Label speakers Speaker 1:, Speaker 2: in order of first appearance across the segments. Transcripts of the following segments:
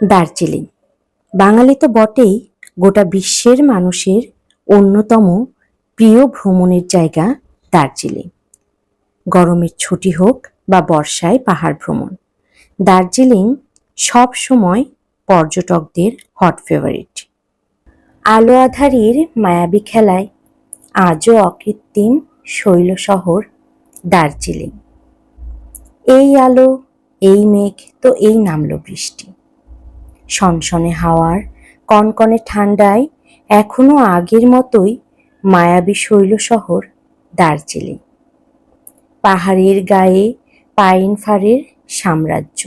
Speaker 1: দার্জিলিং। বাঙালি তো বটেই গোটা বিশ্বের মানুষের অন্যতম প্রিয় ভ্রমণের জায়গা দার্জিলিং। গরমের ছুটি হোক বা বর্ষায় পাহাড় ভ্রমণ, দার্জিলিং সব সময় পর্যটকদের হট ফেভারিট আলো আধারির মায়াবী খেলায় আজও অকৃত্রিম শৈল শহর দার্জিলিং। এই আলো, এই মেঘ তো এই নামলো বৃষ্টি। সনসনে হাওয়ার, কনকনে ঠান্ডায়, এখনও আগের মতোই মায়াবী শৈল শহর দার্জিলিং। পাহাড়ের গায়ে পাইন ফারের সাম্রাজ্য।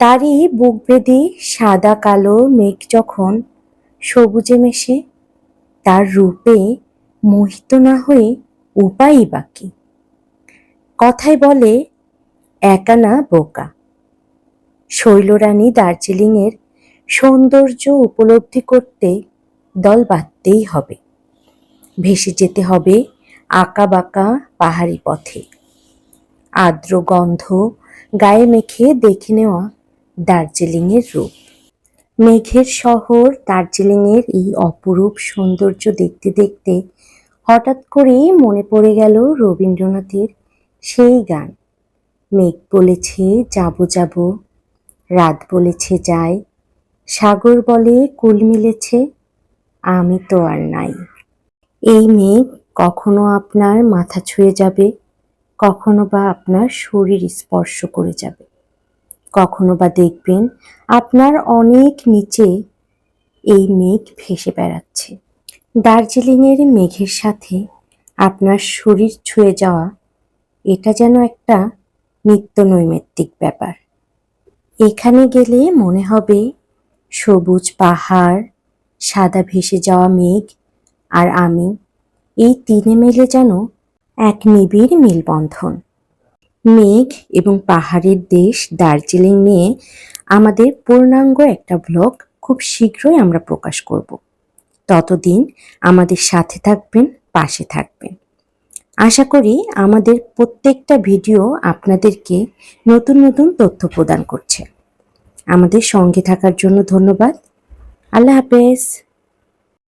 Speaker 1: তারই বুক বেঁধে সাদা কালো মেঘ যখন সবুজে মেশে, তার রূপে মোহিত না হয়ে উপায়ই বাকি কথায় বলে, একা না বোকা। শৈলরানী দার্জিলিংয়ের সৌন্দর্য উপলব্ধি করতে দল বাঁধতেই হবে। ভেসে যেতে হবে আঁকা বাঁকা পাহাড়ি পথে। আর্দ্র গন্ধ গায়ে মেখে দেখে নেওয়া দার্জিলিংয়ের রূপ। মেঘের শহর দার্জিলিংয়ের এই অপরূপ সৌন্দর্য দেখতে দেখতে হঠাৎ করেই মনে পড়ে গেল রবীন্দ্রনাথের সেই গান। মেঘ বলেছে, যাব যাব। রাত বলেছে যাই, সাগর বলে কুল মিলেছে, আমি তো আর নাই। এই মেঘ কখনো আপনার মাথা ছুঁয়ে যাবে, কখনো বা আপনার শরীর স্পর্শ করে যাবে। কখনো বা দেখবেন আপনার অনেক নিচে এই মেঘ ভেসে বেড়াচ্ছে। দার্জিলিংয়ের মেঘের সাথে আপনার শরীর ছুঁয়ে যাওয়া, এটা যেন একটা নিত্য নৈমিত্তিক ব্যাপার। এখানে গেলে মনে হবে সবুজ পাহাড়, সাদা ভেসে যাওয়া মেঘ আর আমি। এই তিনে মিলে যেন এক নিবিড় মেলবন্ধন। মেঘ এবং পাহাড়ের দেশ দার্জিলিং নিয়ে আমাদের পূর্ণাঙ্গ একটা ব্লগ খুব শীঘ্রই আমরা প্রকাশ করব। ততদিন আমাদের সাথে থাকবেন, পাশে থাকবেন। আশা করি আমাদের প্রত্যেকটা ভিডিও আপনাদেরকে নতুন নতুন তথ্য প্রদান করছে। আমাদের সঙ্গে থাকার জন্য ধন্যবাদ। আল্লাহ হাফেজ।